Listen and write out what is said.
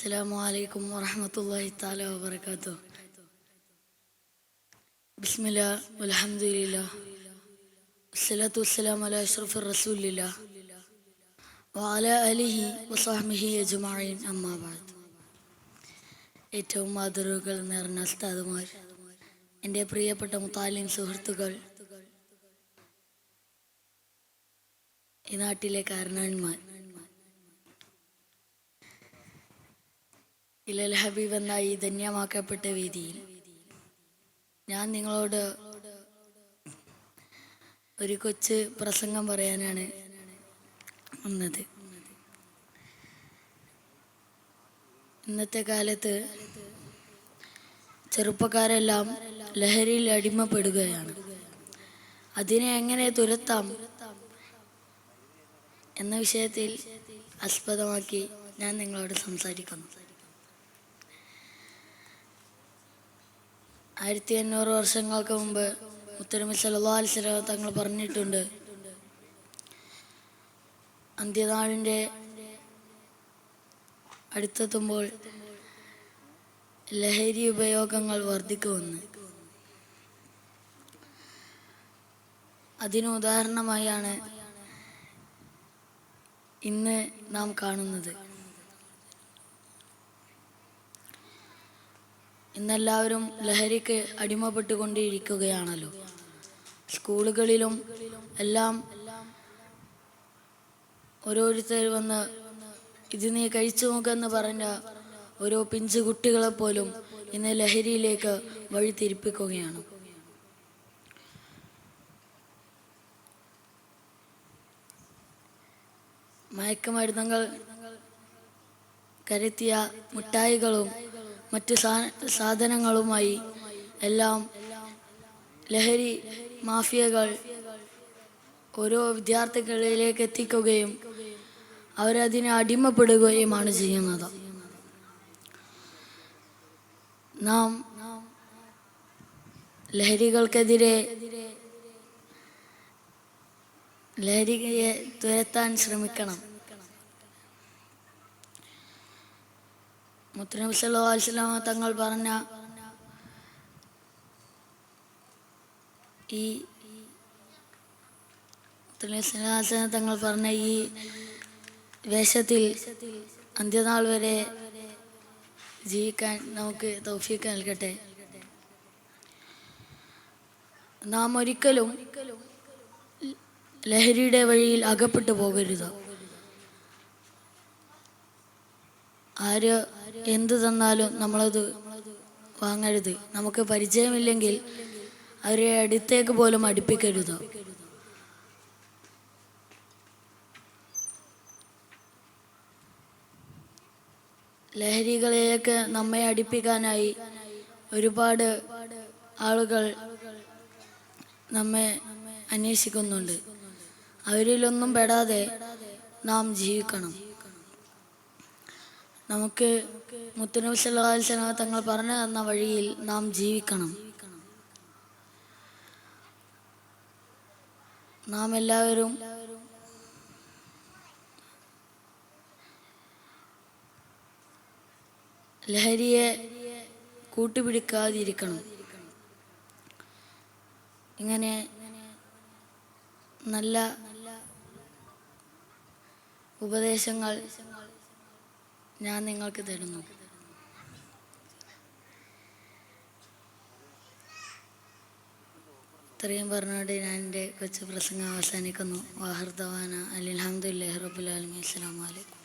السلام عليكم ورحمة الله تعالى وبركاته بسم الله والحمد لله والصلاة والسلام على أشرف الرسول الله وعلى آله وصحبه أجمعين أما بعد ഏറ്റവും മാതൃകൾ നിറഞ്ഞ ഉസ്താദുമാർ എൻ്റെ പ്രിയപ്പെട്ട മുത്താലിം സുഹൃത്തുക്കൾ ഈ നാട്ടിലെ കാരണവന്മാർ ഇലൽ ഹബീബ് എന്ന ഈ ധന്യമാക്കപ്പെട്ട വേദിയിൽ ഞാൻ നിങ്ങളോട് ഒരു കൊച്ച് പ്രസംഗം പറയാനാണ് വന്നത്. ഇന്നത്തെ കാലത്ത് ചെറുപ്പക്കാരെല്ലാം ലഹരിയിൽ അടിമപ്പെടുകയാണ്. അതിനെ എങ്ങനെ തുരത്താം എന്ന വിഷയത്തിൽ ആസ്പദമാക്കി ഞാൻ നിങ്ങളോട് സംസാരിക്കുന്നു. ആയിരത്തി എണ്ണൂറ് വർഷങ്ങൾക്ക് മുമ്പ് മുത്തരമി സല്ലാ അലിസ്ലാം തങ്ങൾ പറഞ്ഞിട്ടുണ്ട്. അന്ത്യനാളിന്റെ അടുത്തെത്തുമ്പോൾ ലഹരി ഉപയോഗങ്ങൾ വർദ്ധിക്കുമെന്ന്. അതിന് ഉദാഹരണമായാണ് ഇന്ന് നാം കാണുന്നത്. ഇന്നെല്ലാവരും ലഹരിക്ക് അടിമപ്പെട്ടുകൊണ്ടിരിക്കുകയാണല്ലോ. സ്കൂളുകളിലും എല്ലാം ഓരോരുത്തർ വന്ന് ഇത് നീ കഴിച്ചു നോക്കെന്ന് പറഞ്ഞ ഓരോ പിഞ്ചു കുട്ടികളെ പോലും ഇന്ന് ലഹരിയിലേക്ക് വഴിതിരിപ്പിക്കുകയാണ്. മയക്കുമരുന്നുകൾ കരുത്തിയ മിഠായികളും മറ്റു സാധനങ്ങളുമായി എല്ലാം ലഹരി മാഫിയകൾ ഓരോ വിദ്യാർത്ഥികളിലേക്ക് എത്തിക്കുകയും അവരതിന് അടിമപ്പെടുകയുമാണ് ചെയ്യുന്നത്. നാം ലഹരികൾക്കെതിരെ ലഹരിയെ തുരത്താൻ ശ്രമിക്കണം. മുത്തനബി അലൈഹി തങ്ങൾ പറഞ്ഞ ഈ മുത്തനബി സല്ലല്ലാഹു തങ്ങൾ പറഞ്ഞ ഈ വേഷത്തിൽ അന്ത്യനാൾ വരെ ജീവിക്കാൻ നമുക്ക് തൗഫീക്ക് നൽകട്ടെ. നാം ഒരിക്കലും ലഹരിയുടെ വഴിയിൽ അകപ്പെട്ടു പോകരുത്. ആര് എന്ത് തന്നാലും നമ്മളത് വാങ്ങരുത്. നമുക്ക് പരിചയമില്ലെങ്കിൽ അവരെ അടുത്തേക്ക് പോലും അടുപ്പിക്കരുത്. ലഹരികളെയൊക്കെ നമ്മെ അടുപ്പിക്കാനായി ഒരുപാട് ആളുകൾ നമ്മെ അന്വേഷിക്കുന്നുണ്ട്. അവരിലൊന്നും പെടാതെ നാം ജീവിക്കണം. നമുക്ക് മുത്തനബി അലൈഹി തങ്ങൾ പറഞ്ഞു തന്ന വഴിയിൽ നാം ജീവിക്കണം. നാം എല്ലാവരും ലഹരിയെ കൂട്ടുപിടിക്കാതിരിക്കണം. ഇങ്ങനെ നല്ല ഉപദേശങ്ങൾ ഞാൻ നിങ്ങൾക്ക് തരുന്നു. ഇത്രയും പറഞ്ഞുകൊണ്ട് ഞാൻ എന്റെ കൊച്ചു പ്രസംഗം അവസാനിക്കുന്നു. വാഹർദവാന. അലി അലഹമുല്ലാ റബുലാലമി അസ്സാം വലൈക്കും